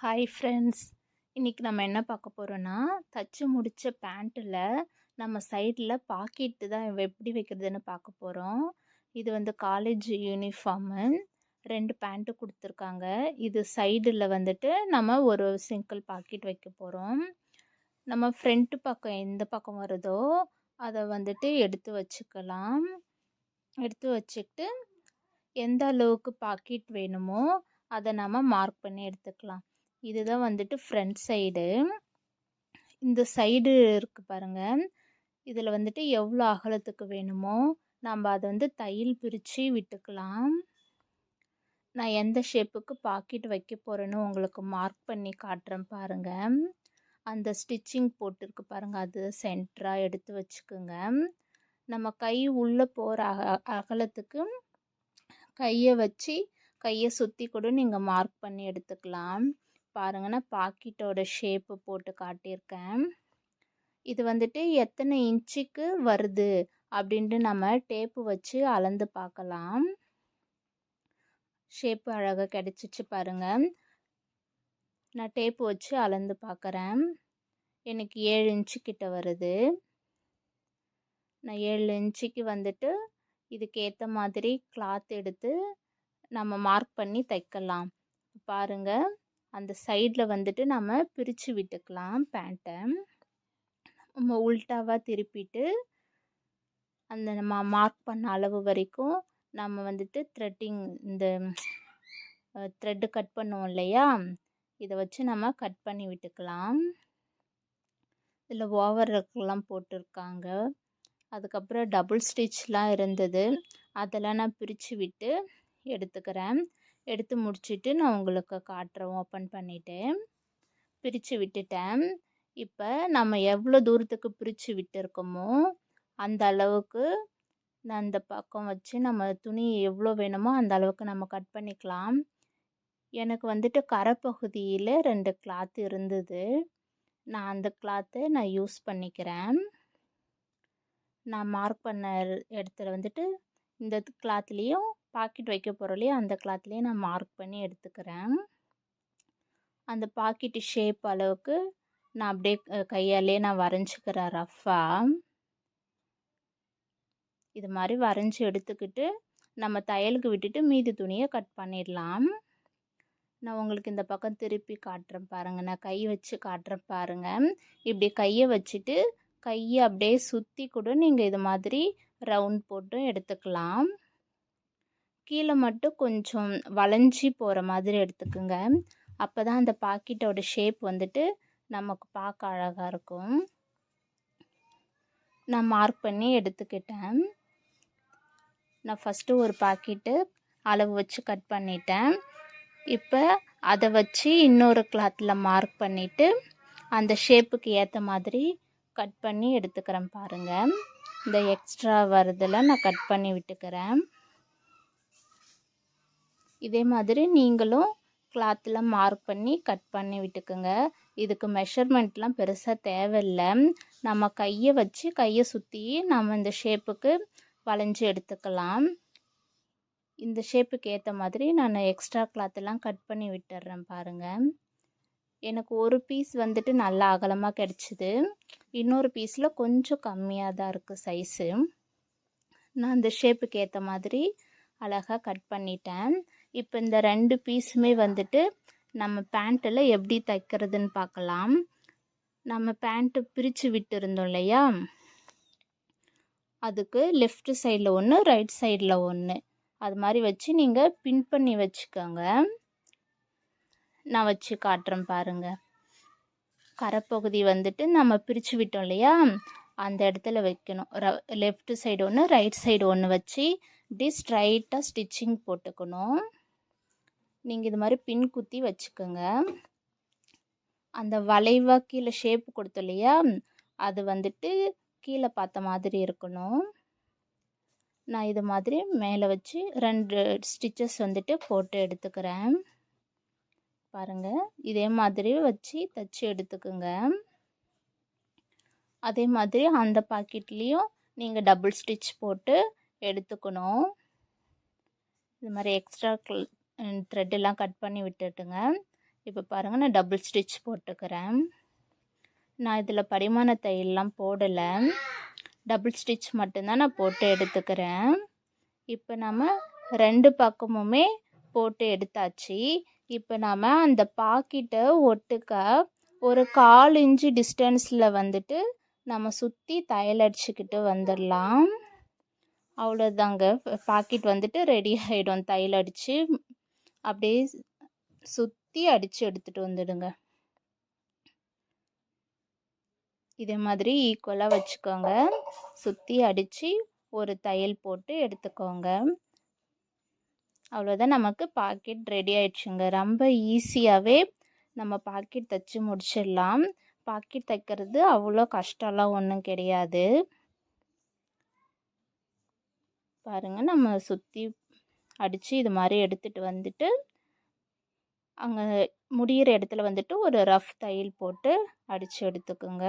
Hi friends இன்றைக்கி நம்ம என்ன பார்க்க போகிறோன்னா தச்சு முடித்த பேண்ட்டில் நம்ம சைடில் பாக்கெட்டு தான் எப்படி வைக்கிறதுன்னு பார்க்க போகிறோம் இது வந்து காலேஜ் யூனிஃபார்மு ரெண்டு பேண்ட்டு கொடுத்துருக்காங்க. இது சைடில் வந்துட்டு நம்ம ஒரு சிங்கிள் பாக்கெட் வைக்க போகிறோம் நம்ம ஃப்ரண்ட்டு பக்கம் எந்த பக்கம் வருதோ அதை வந்துட்டு எடுத்து வச்சுக்கலாம். எடுத்து வச்சுக்கிட்டு எந்த அளவுக்கு பாக்கெட் வேணுமோ அதை நம்ம மார்க் பண்ணி எடுத்துக்கலாம். இதுதான் வந்துட்டு ஃப்ரண்ட் சைடு இந்த சைடு இருக்குது பாருங்கள் இதில் வந்துட்டு எவ்வளோ அகலத்துக்கு வேணுமோ நம்ம அதை வந்து தையல் பிரித்து விட்டுக்கலாம். நான் எந்த ஷேப்புக்கு பாக்கெட் வைக்க போகிறேன்னு உங்களுக்கு மார்க் பண்ணி காட்டுறேன் பாருங்கள் அந்த ஸ்டிச்சிங் போட்டிருக்கு பாருங்கள் அது சென்டராக எடுத்து வச்சுக்கோங்க. நம்ம கை உள்ளே போகிற அக அகலத்துக்கு கையை வச்சு கையை சுற்றி கூட நீங்கள் மார்க் பண்ணி எடுத்துக்கலாம். பாருங்க நான் பாக்கெட்டோட ஷேப்பு போட்டு காட்டியிருக்கேன். இது வந்துட்டு எத்தனை இன்ச்சுக்கு வருது அப்படின்ட்டு நம்ம டேப்பு வச்சு அளந்து பார்க்கலாம். ஷேப்பு அழகாக கிடச்சிச்சு பாருங்கள் நான் டேப்பு வச்சு அளந்து பார்க்குறேன். எனக்கு ஏழு இன்ச்சு கிட்ட வருது. நான் ஏழு இன்ச்சுக்கு வந்துட்டு இதுக்கு ஏற்ற மாதிரி கிளாத் எடுத்து நம்ம மார்க் பண்ணி தைக்கலாம். பாருங்கள் அந்த சைடில் வந்துட்டு நம்ம பிரித்து விட்டுக்கலாம் பேண்ட்டை நம்ம உல்ட்டாவாக திருப்பிட்டு அந்த நம்ம மார்க் பண்ண அளவு வரைக்கும் நம்ம வந்துட்டு த்ரெட்டிங் இந்த த்ரெட்டு கட் பண்ணுவோம் இல்லையா? இதை வச்சு நம்ம கட் பண்ணி விட்டுக்கலாம். இதில் ஓவர் ஒர்க்லாம் போட்டிருக்காங்க. அதுக்கப்புறம் டபுள் ஸ்டிச்லாம் இருந்தது. அதெல்லாம் நான் பிரித்து விட்டு எடுத்துக்கிறேன். எடுத்து முடிச்சுட்டு நான் உங்களுக்கு காட்டுறேன் ஓப்பன் பண்ணிவிட்டு பிரித்து விட்டுட்டேன். இப்போ நம்ம எவ்வளோ தூரத்துக்கு பிரித்து விட்டுருக்கோமோ அந்த அளவுக்கு நான் அந்த பக்கம் வச்சு நம்ம துணி எவ்வளோ வேணுமோ அந்த அளவுக்கு நம்ம கட் பண்ணிக்கலாம். எனக்கு வந்துட்டு கரைப்பகுதியில் ரெண்டு கிளாத் இருந்தது. நான் அந்த கிளாத்தை நான் யூஸ் பண்ணிக்கிறேன். நான் மார்க் பண்ண இடத்துல வந்துட்டு இந்த கிளாத்லேயும் பாக்கெட் வைக்க போகிறோம் அந்த கிளாத்லேயும் நான் மார்க் பண்ணி எடுத்துக்கிறேன். அந்த பாக்கெட்டு ஷேப் அளவுக்கு நான் அப்படியே கையாலே நான் வரைஞ்சிக்கிறேன் ரஃப்பாக இது மாதிரி வரைஞ்சி எடுத்துக்கிட்டு நம்ம தையலுக்கு விட்டுட்டு மீதி துணியை கட் பண்ணிடலாம். நான் உங்களுக்கு இந்த பக்கம் திருப்பி காட்டுறேன் பாருங்கள் நான் கை வச்சு காட்டுறேன் பாருங்கள் இப்படி கையை வச்சுட்டு கையை அப்படியே சுற்றி கூட நீங்கள் இது மாதிரி ரவுண்ட் போட்டும் எடுத்துக்கலாம். கீழே மட்டும் கொஞ்சம் வளைஞ்சி போகிற மாதிரி எடுத்துக்கோங்க. அப்போ தான் அந்த பாக்கெட்டோட ஷேப் வந்துட்டு நமக்கு பார்க்க அழகாக இருக்கும். நான் மார்க் பண்ணி எடுத்துக்கிட்டேன். நான் ஃபஸ்ட்டு ஒரு பாக்கெட்டு அளவு வச்சு கட் பண்ணிட்டேன். இப்போ அதை வச்சு இன்னொரு கிளாத்தில் மார்க் பண்ணிவிட்டு அந்த ஷேப்புக்கு ஏற்ற மாதிரி கட் பண்ணி எடுத்துக்கிறேன் பாருங்கள் இந்த எக்ஸ்ட்ரா வரதில் நான் கட் பண்ணி விட்டுக்கிறேன். இதே மாதிரி நீங்களும் கிளாத்தில் மார்க் பண்ணி கட் பண்ணி விட்டுக்குங்க. இதுக்கு மெஷர்மெண்ட்லாம் பெருசாக தேவையில்லை. நம்ம கையை வச்சு கையை சுற்றி நம்ம இந்த ஷேப்புக்கு வளைஞ்சி எடுத்துக்கலாம். இந்த ஷேப்புக்கு ஏற்ற மாதிரி நான் எக்ஸ்ட்ரா கிளாத்தெல்லாம் கட் பண்ணி விட்டுறேன் பாருங்கள் எனக்கு ஒரு பீஸ் வந்துட்டு நல்லா அகலமாக கிடச்சிது. இன்னொரு பீஸில் கொஞ்சம் கம்மியாக தான் இருக்குது சைஸு நான் அந்த ஷேப்புக்கு ஏற்ற மாதிரி அழகாக கட் பண்ணிட்டேன். இப்போ இந்த ரெண்டு பீஸுமே வந்துட்டு நம்ம பேண்ட்டில் எப்படி தைக்கிறதுன்னு பார்க்கலாம். நம்ம பேண்ட்டு பிரித்து விட்டுருந்தோம் இல்லையா? அதுக்கு லெஃப்ட் சைடில் ஒன்று ரைட் சைடில் ஒன்று அது மாதிரி வச்சு நீங்கள் பின் பண்ணி வச்சுக்கோங்க. நான் வச்சு காட்டுறேன் பாருங்கள் கரைப்பகுதி வந்துட்டு நம்ம பிரித்து விட்டோம் இல்லையா? அந்த இடத்துல வைக்கணும். ர லெஃப்ட் சைடு ஒன்று ரைட் சைடு ஒன்று வச்சு இப்படி ஸ்ட்ரைட்டாக ஸ்டிச்சிங் போட்டுக்கணும். நீங்கள் இது மாதிரி பின் குத்தி வச்சுக்கோங்க. அந்த வளைவாக கீழே ஷேப் கொடுத்தோம் இல்லையா? அது வந்துட்டு கீழே பார்த்த மாதிரி இருக்கணும். நான் இது மாதிரி மேலே வச்சு ரெண்டு ஸ்டிச்சஸ் வந்துட்டு போட்டு எடுத்துக்கிறேன். பாருங்கள் இதே மாதிரி வச்சு தைச்சி எடுத்துக்கோங்க. அதே மாதிரி அந்த பாக்கெட்லேயும் நீங்கள் டபுள் ஸ்டிச் போட்டு எடுத்துக்கணும். இது மாதிரி எக்ஸ்ட்ரா த்ரெட்டெல்லாம் கட் பண்ணி விட்டுட்டுங்க. இப்போ பாருங்கள் நான் டபுள் ஸ்டிச் போட்டுக்கிறேன். நான் இதில் படிமான தையல்லாம் போடலை. டபுள் ஸ்டிச் மட்டும்தான் நான் போட்டு எடுத்துக்கிறேன். இப்போ நம்ம ரெண்டு பக்கமுமே போட்டு எடுத்தாச்சு. இப்போ நாம் அந்த பாக்கெட்டை ஒட்டுக்க ஒரு கால் இன்ச்சு டிஸ்டன்ஸில் வந்துட்டு நம்ம சுற்றி தையல் அடிச்சுக்கிட்டு வந்துடலாம் அவ்வளோதாங்க பாக்கெட் வந்துட்டு ரெடி ஆகிடும் தையல் அடித்து அப்படியே சுற்றி அடித்து எடுத்துகிட்டு வந்துடுங்க. இதே மாதிரி ஈக்குவலாக வச்சுக்கோங்க. சுற்றி அடித்து ஒரு தையல் போட்டு எடுத்துக்கோங்க. அவ்வளோதான் நமக்கு பாக்கெட் ரெடி ஆயிடுச்சுங்க. ரொம்ப ஈஸியாகவே நம்ம பாக்கெட் தைச்சி முடிச்சிடலாம். பாக்கெட் தைக்கிறது அவ்வளோ கஷ்டம்லாம் ஒன்றும் கிடையாது. பாருங்கள் நம்ம சுற்றி அடித்து இது மாதிரி எடுத்துகிட்டு வந்துட்டு அங்கே முடிகிற இடத்துல வந்துட்டு ஒரு ரஃப் தையல் போட்டு அடித்து எடுத்துக்கோங்க.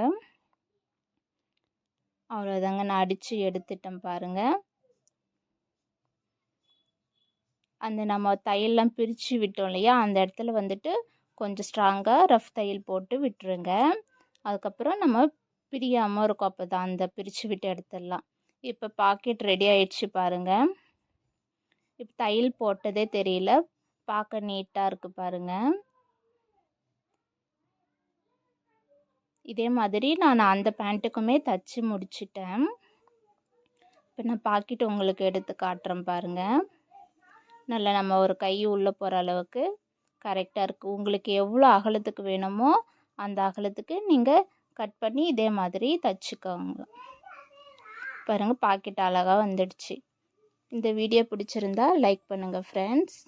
அவ்வளோதாங்க நான் அடித்து எடுத்துட்டேன் பாருங்கள் அந்த நம்ம தையல்லாம் பிரித்து விட்டோம் இல்லையா? அந்த இடத்துல வந்துட்டு கொஞ்சம் ஸ்ட்ராங்காக ரஃப் தையல் போட்டு விட்டுருங்க. அதுக்கப்புறம் நம்ம பிரியாமல் இருக்கும். அப்போ தான் அந்த பிரித்து விட்டு எடுத்துடலாம் இப்போ பாக்கெட் ரெடி ஆயிடுச்சு பாருங்கள் இப்போ தையல் போட்டதே தெரியல. பார்க்க நீட்டாக இருக்குது பாருங்கள் இதே மாதிரி நான் அந்த பேண்ட்டுக்குமே தச்சு முடிச்சிட்டேன். இப்போ நான் பாக்கெட் உங்களுக்கு எடுத்து காட்டுறேன் பாருங்கள் நல்லா நம்ம ஒரு கை உள்ளே போகிற அளவுக்கு கரெக்டாக இருக்குது உங்களுக்கு எவ்வளோ அகலத்துக்கு வேணுமோ அந்த அகலத்துக்கு நீங்கள் கட் பண்ணி இதே மாதிரி தச்சுக்கோங்க. பாருங்கள் பாக்கெட் அழகாக வந்துடுச்சு. இந்த வீடியோ பிடிச்சிருந்தா லைக் பண்ணுங்கள் ஃப்ரெண்ட்ஸ்